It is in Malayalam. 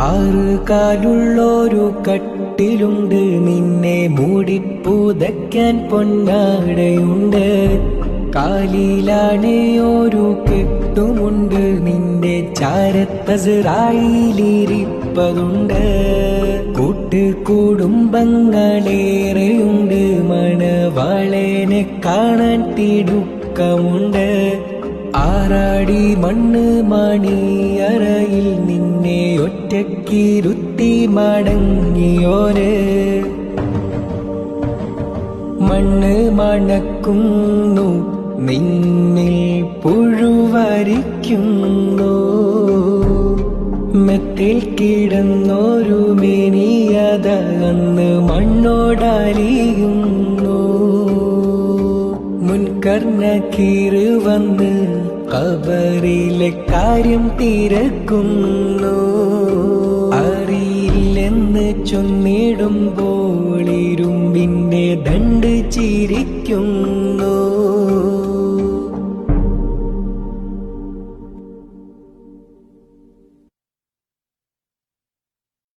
ആറ് കട്ടിലുണ്ട്. നിന്നെ മൂടിപ്പൂതയ്ക്കാൻ പൊന്നാടയുണ്ട്. കാലിലാണ് ഒരു കെട്ടുമുണ്ട്. നിന്റെ ചാരത്തസിറായിലിരിപ്പതുണ്ട്. കൂട്ട് കുടുംബങ്ങളേറെയുണ്ട് മണവാളനെ കാണാൻ തിടുക്കമുണ്ട്. ആറാടി മണ്ണ് മണിയറയിൽ നിന്നെ ഒറ്റക്കിരുത്തി മടങ്ങിയോര് മണ്ണ് മണക്കുന്നു നിന്നിൽ പുഴുവരിക്കുന്നു. മെത്തിൽ കിടന്നോരു മിനിയത അന്ന് മണ്ണോടലിയുന്നു. മുൻകർണ കീറ് വന്ന് കബറിലെ കാര്യം തിരക്കുന്നു. അറിയില്ലെന്ന് ചൊന്നിടുമ്പോളിരുമ്പിന്റെ ദണ്ട് ചിരിക്കുന്നു.